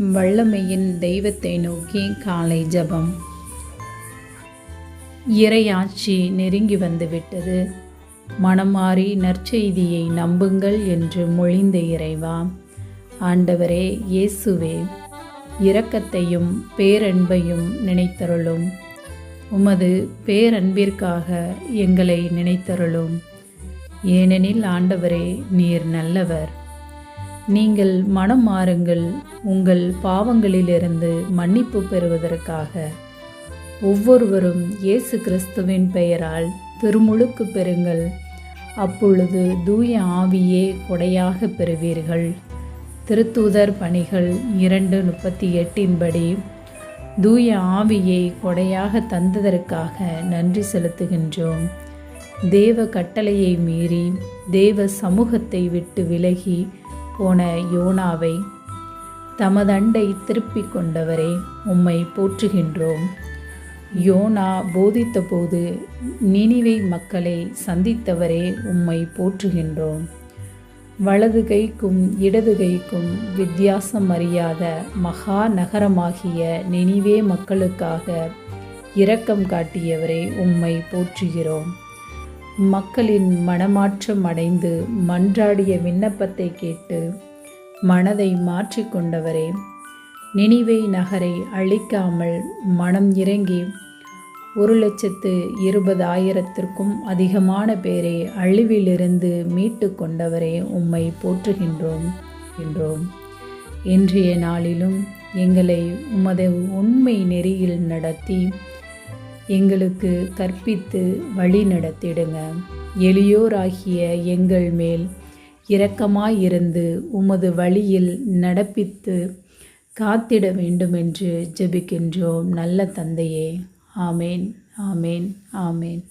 வல்லமையின் தெய்வத்தை நோக்கி காலை ஜெபம். இறையாட்சி நெருங்கி வந்துவிட்டது. மனமாறி நற்செய்தியை நம்புங்கள் என்று மொழிந்த இறைவா ஆண்டவரே இயேசுவே இரக்கத்தையும் பேரன்பையும் நினைத்தருளும். உமது பேரன்பிற்காக எங்களை நினைத்தருளும். ஏனெனில் ஆண்டவரே நீர் நல்லவர். நீங்கள் மனம் மாறுங்கள். உங்கள் பாவங்களிலிருந்து மன்னிப்பு பெறுவதற்காக. ஒவ்வொருவரும் இயேசு கிறிஸ்துவின் பெயரால் திருமுழுக்கு பெறுங்கள். அப்பொழுது தூய ஆவியே கொடையாக பெறுவீர்கள். திருத்தூதர் பணிகள் இரண்டு முப்பத்தி எட்டின்படி தூய ஆவியை கொடையாக தந்ததற்காக நன்றி செலுத்துகின்றோம். தேவ கட்டளையை மீறி தேவ சமூகத்தை விட்டு விலகி போன யோனாவை தமதண்டை திருப்பிக் கொண்டவரே உம்மை போற்றுகின்றோம். யோனா போதித்தபோது நினிவை மக்களை சந்தித்தவரே உம்மை போற்றுகின்றோம். வலது கைக்கும் இடது கைக்கும் வித்தியாசம் அறியாத மகா நகரமாகிய நினிவே மக்களுக்காக இரக்கம் காட்டியவரை உம்மை போற்றுகிறோம். மக்களின் மனமாற்றம் அடைந்து மன்றாடிய விண்ணப்பத்தை கேட்டு மனதை மாற்றிக்கொண்டவரே நினைவை நகரை அழிக்காமல் மனம் இறங்கி ஒரு லட்சத்து இருபதாயிரத்திற்கும் அதிகமான பேரை அழிவிலிருந்து மீட்டு கொண்டவரே உம்மை போற்றுகின்றோம் என்றோம். இன்றைய நாளிலும் எங்களை உமது உண்மை நெறியில் நடத்தி எங்களுக்கு கற்பித்து வழி நடத்திடுங்க. எளியோராகிய எங்கள் மேல் இரக்கமாயிருந்து உமது வழியில் நடப்பித்து காத்திட வேண்டுமென்று ஜெபிக்கின்றோம். நல்ல தந்தையே. ஆமேன் ஆமேன் ஆமேன்.